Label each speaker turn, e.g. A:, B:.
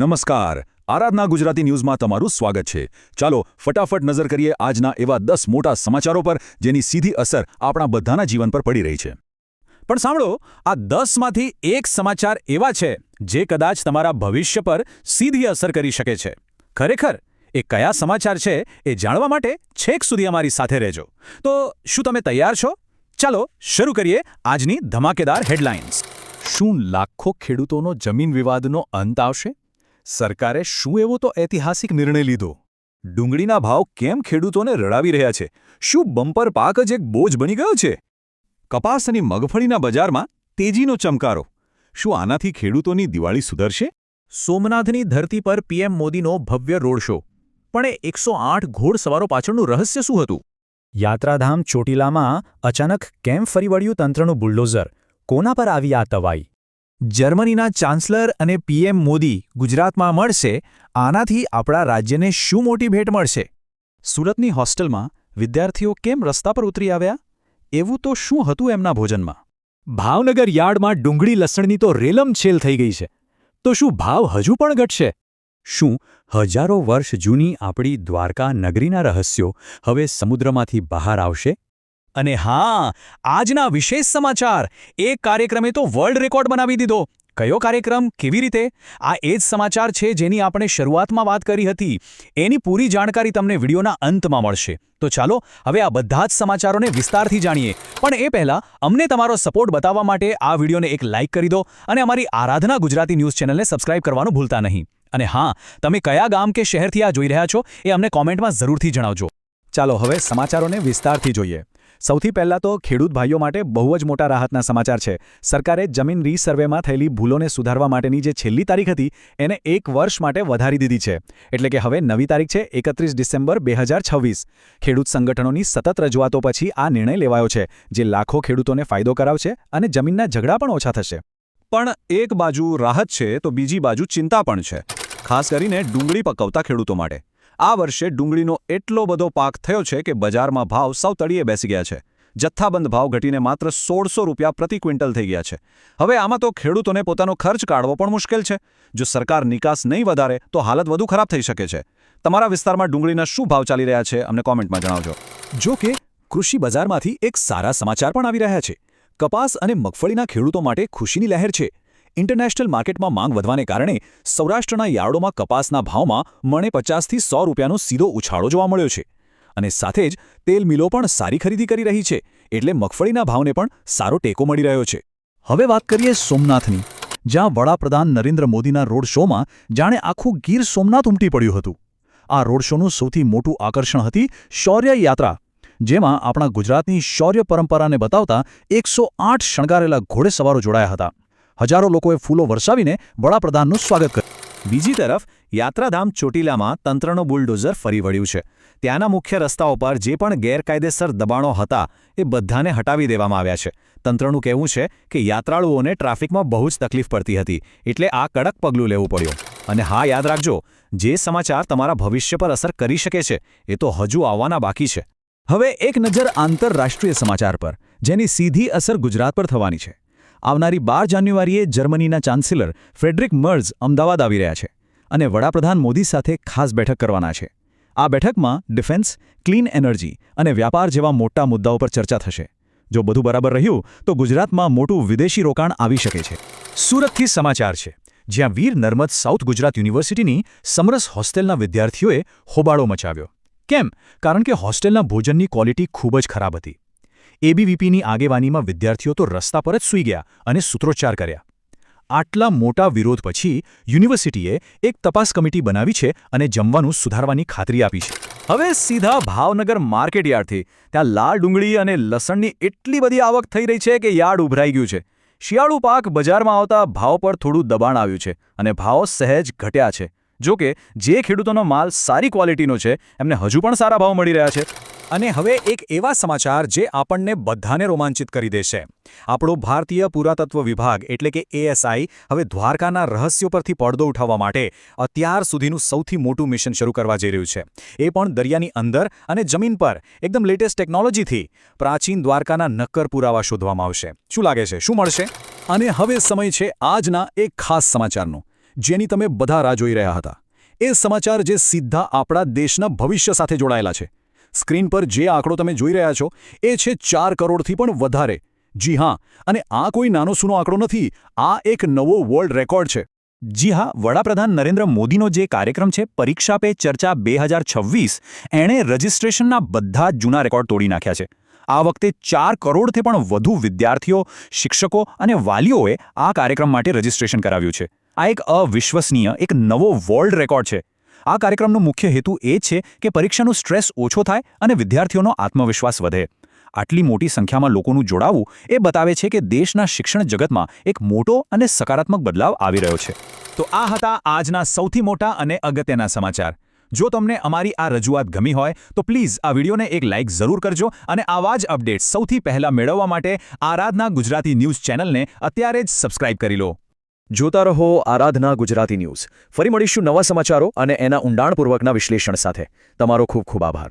A: નમસ્કાર. આરાધના ગુજરાતી ન્યૂઝમાં તમારું સ્વાગત છે. ચાલો ફટાફટ નજર કરીએ આજના એવા દસ મોટા સમાચારો પર, જેની સીધી અસર આપણા બધાના જીવન પર પડી રહી છે.
B: પણ સાંભળો, આ દસમાંથી એક સમાચાર એવા છે, જે કદાચ તમારા ભવિષ્ય પર સીધી અસર કરી શકે છે. ખરેખર, એ કયા સમાચાર છે, એ જાણવા માટે છેક સુધી અમારી સાથે રહેજો. તો શું તમે તૈયાર છો? ચાલો શરૂ કરીએ આજની ધમાકેદાર હેડલાઇન્સ. શું લાખો ખેડૂતોનો જમીન વિવાદનો અંત આવશે? સરકારે શું એવો તો ઐતિહાસિક નિર્ણય લીધો?
A: ડુંગળીના ભાવ કેમ ખેડૂતોને રડાવી રહ્યા છે? શું બમ્પર પાક જ એક બોજ બની ગયો છે? કપાસ અને મગફળીના બજારમાં તેજીનો ચમકારો. શું આનાથી ખેડૂતોની દિવાળી સુધરશે?
B: સોમનાથની ધરતી પર પીએમ મોદીનો ભવ્ય રોડ શો. પણ એ એકસો આઠ ઘોડસવારો પાછળનું રહસ્ય શું હતું? યાત્રાધામ ચોટીલામાં અચાનક કેમ ફરી વળ્યું તંત્રનું બુલડોઝર? કોના પર આવી આ તવાઈ? જર્મનીના ચાન્સલર અને પીએમ મોદી ગુજરાતમાં મળશે, આનાથી આપણા રાજ્યને શું મોટી ભેટ મળશે? સુરતની હોસ્ટેલમાં વિદ્યાર્થીઓ કેમ રસ્તા પર ઉતરી આવ્યા? એવું તો શું હતું એમના ભોજનમાં? ભાવનગર યાર્ડમાં ડુંગળી લસણની તો રેલમ છેલ થઈ ગઈ છે. તો શું ભાવ હજુ પણ ઘટશે? શું હજારો વર્ષ જૂની આપણી દ્વારકા નગરીના રહસ્યો હવે સમુદ્રમાંથી બહાર આવશે? અને હા, આજના વિશેષ સમાચાર. એક કાર્યક્રમે તો વર્લ્ડ રેકોર્ડ બનાવી દીધો. કયો કાર્યક્રમ? કેવી રીતે? આ એ જ સમાચાર છે જેની આપણે શરૂઆતમાં વાત કરી હતી. એની પૂરી જાણકારી તમને વિડીયોના અંતમાં મળશે. તો ચાલો, હવે આ બધા જ સમાચારોને વિસ્તારથી જાણીએ. પણ એ પહેલાં, અમને તમારો સપોર્ટ બતાવવા માટે આ વિડીયોને એક લાઇક કરી દો અને અમારી આરાધના ગુજરાતી ન્યૂઝ ચેનલને સબસ્ક્રાઇબ કરવાનું ભૂલતા નહીં. અને હા, તમે કયા ગામ કે શહેરથી આ જોઈ રહ્યા છો એ અમને કોમેન્ટમાં જરૂરથી જણાવજો. ચાલો, હવે સમાચારોને વિસ્તારથી જોઈએ. સૌથી પહેલાં તો ખેડૂત ભાઈઓ માટે બહુ જ મોટા રાહતના સમાચાર છે. સરકારે જમીન રીસર્વેમાં થયેલી ભૂલોને સુધારવા માટેની જે છેલ્લી તારીખ હતી, એને એક વર્ષ માટે વધારી દીધી છે. એટલે કે હવે નવી તારીખ છે, એકત્રીસ ડિસેમ્બર બે ખેડૂત સંગઠનોની સતત રજૂઆતો પછી આ નિર્ણય લેવાયો છે, જે લાખો ખેડૂતોને ફાયદો કરાવશે અને જમીનના ઝઘડા પણ ઓછા થશે.
A: પણ એક બાજુ રાહત છે, તો બીજી બાજુ ચિંતા પણ છે. ખાસ કરીને ડુંગળી પકવતા ખેડૂતો માટે. આ વર્ષે ડુંગળીનો એટલો બધો પાક થયો છે કે બજારમાં ભાવ સૌ તળિયે બેસી ગયા છે. જથ્થાબંધ ભાવ ઘટીને માત્ર સોળસો રૂપિયા પ્રતિ ક્વિન્ટલ થઈ ગયા છે. હવે આમાં તો ખેડૂતોને પોતાનો ખર્ચ કાઢવો પણ મુશ્કેલ છે. જો સરકાર નિકાસ નહીં વધારે, તો હાલત વધુ ખરાબ થઈ શકે છે. તમારા વિસ્તારમાં ડુંગળીના શું ભાવ ચાલી રહ્યા છે, અમને કોમેન્ટમાં જણાવજો.
B: જો કે, કૃષિ બજારમાંથી એક સારા સમાચાર પણ આવી રહ્યા છે. કપાસ અને મગફળીના ખેડૂતો માટે ખુશીની લહેર છે. ઇન્ટરનેશનલ માર્કેટમાં માંગ વધવાને કારણે સૌરાષ્ટ્રના યાર્ડોમાં કપાસના ભાવમાં મણે પચાસથી સો રૂપિયાનો સીધો ઉછાળો જોવા મળ્યો છે. અને સાથે જ તેલ મિલો પણ સારી ખરીદી કરી રહી છે, એટલે મગફળીના ભાવને પણ સારો ટેકો મળી રહ્યો છે. હવે વાત કરીએ સોમનાથની, જ્યાં વડાપ્રધાન નરેન્દ્ર મોદીના રોડ શોમાં જાણે આખું ગીર સોમનાથ ઉમટી પડ્યું હતું. આ રોડ શોનું સૌથી મોટું આકર્ષણ હતી શૌર્ય યાત્રા, જેમાં આપણા ગુજરાતની શૌર્ય પરંપરાને બતાવતા એકસો શણગારેલા ઘોડેસવારો જોડાયા હતા. હજારો લોકોએ ફૂલો વરસાવીને વડાપ્રધાનનું સ્વાગત કર્યું. બીજી તરફ, યાત્રાધામ ચોટીલામાં તંત્રનો બુલડોઝર ફરી વળ્યું છે. ત્યાંના મુખ્ય રસ્તાઓ પર જે પણ ગેરકાયદેસર દબાણો હતા, એ બધાને હટાવી દેવામાં આવ્યા છે. તંત્રનું કહેવું છે કે યાત્રાળુઓને ટ્રાફિકમાં બહુ જ તકલીફ પડતી હતી, એટલે આ કડક પગલું લેવું પડ્યું. અને હા, યાદ રાખજો, જે સમાચાર તમારા ભવિષ્ય પર અસર કરી શકે છે, એ તો હજુ આવવાના બાકી છે. હવે એક નજર આંતરરાષ્ટ્રીય સમાચાર પર, જેની સીધી અસર ગુજરાત પર થવાની છે. આવનારી બાર જાન્યુઆરીએ જર્મનીના ચાન્સેલર ફ્રેડરિક મર્ઝ અમદાવાદ આવી રહ્યા છે અને વડાપ્રધાન મોદી સાથે ખાસ બેઠક કરવાના છે. આ બેઠકમાં ડિફેન્સ, ક્લીન એનર્જી અને વ્યાપાર જેવા મોટા મુદ્દાઓ પર ચર્ચા થશે. જો બધું બરાબર રહ્યું, તો ગુજરાતમાં મોટું વિદેશી રોકાણ આવી શકે છે. સુરતથી સમાચાર છે. જ્યાં વીર નર્મદ સાઉથ ગુજરાત યુનિવર્સિટીની સમરસ હોસ્ટેલના વિદ્યાર્થીઓએ હોબાળો મચાવ્યો. કેમ? કારણ કે હોસ્ટેલના ભોજનની ક્વોલિટી ખૂબ જ ખરાબ હતી. એબીવીપીની આગેવાનીમાં વિદ્યાર્થીઓ તો રસ્તા પર જ સૂઈ ગયા અને સૂત્રોચ્ચાર કર્યા. આટલા મોટા વિરોધ પછી યુનિવર્સિટીએ એક તપાસ કમિટી બનાવી છે અને જમવાનું સુધારવાની ખાતરી આપી છે. હવે સીધા ભાવનગર માર્કેટ યાર્ડથી ત્યાં લાલ ડુંગળી અને લસણની એટલી બધી આવક થઈ રહી છે કે યાર્ડ ઉભરાઈ ગયું છે. શિયાળુ પાક બજારમાં આવતા ભાવ પર થોડું દબાણ આવ્યું છે અને ભાવ સહેજ ઘટ્યા છે. જો કે જે ખેડૂતોનો માલ સારી ક્વોલિટીનો છે, એમને હજુ પણ સારા ભાવ મળી રહ્યા છે. અને હવે એક એવા સમાચાર જે આપણને બધાને રોમાંચિત કરી દેશે. આપણો ભારતીય પુરાતત્વ વિભાગ એટલે કે એએસઆઈ હવે દ્વારકાના રહસ્યો પરથી પડદો ઉઠાવવા માટે અત્યાર સુધીનું સૌથી મોટું મિશન શરૂ કરવા જઈ રહ્યું છે. એ પણ દરિયાની અંદર અને જમીન પર. એકદમ લેટેસ્ટ ટેકનોલોજીથી પ્રાચીન દ્વારકાના નક્કર પુરાવા શોધવામાં આવશે. શું લાગે છે? શું મળશે? અને હવે સમય છે આજના એક ખાસ સમાચારનો. જેની તમે બધા રાહ જોઈ રહ્યા હતા. એ સમાચાર જે સીધા આપણા દેશના ભવિષ્ય સાથે જોડાયેલા છે. સ્ક્રીન પર જે આંકડો તમે જોઈ રહ્યા છો, એ છે ચાર કરોડથી પણ વધારે. જી હા, અને આ કોઈ નાનો સૂનો આંકડો નથી, આ એક નવો વર્લ્ડ રેકોર્ડ છે.
C: જી હા, વડાપ્રધાન નરેન્દ્ર મોદીનો જે કાર્યક્રમ છે, પરીક્ષા પે ચર્ચા બે હજાર છવ્વીસ, એણે રજિસ્ટ્રેશનના બધા જ જૂના રેકોર્ડ તોડી નાખ્યા છે. આ વખતે ચાર કરોડથી પણ વધુ વિદ્યાર્થીઓ, શિક્ષકો અને વાલીઓએ આ કાર્યક્રમ માટે રજિસ્ટ્રેશન કરાવ્યું છે. આ એક અવિશ્વસનીય, એક નવો વર્લ્ડ રેકોર્ડ છે. આ કાર્યક્રમનો મુખ્ય હેતુ એ છે કે પરીક્ષાનો સ્ટ્રેસ ઓછો થાય અને વિદ્યાર્થીઓનો આત્મવિશ્વાસ વધે. આટલી મોટી સંખ્યામાં લોકોનું જોડાવું એ બતાવે છે કે દેશના શિક્ષણ જગતમાં એક મોટો અને સકારાત્મક બદલાવ આવી રહ્યો છે.
A: તો આ હતા આજના સૌથી મોટા અને અગત્યના સમાચાર. જો તમને અમારી આ રજૂઆત ગમી હોય, તો પ્લીઝ આ વિડીયોને એક લાઇક જરૂર કરજો અને આવા જ અપડેટ સૌથી પહેલા મેળવવા માટે આરાધના ગુજરાતી ન્યૂઝ ચેનલને અત્યારે જ સબસ્ક્રાઇબ કરી લો.
B: જોતા રહો આરાધના ગુજરાતી ન્યૂઝ. ફરી મળીશું નવા સમાચારો અને એના ઊંડાણપૂર્વકના વિશ્લેષણ સાથે. તમારો ખૂબ ખૂબ આભાર.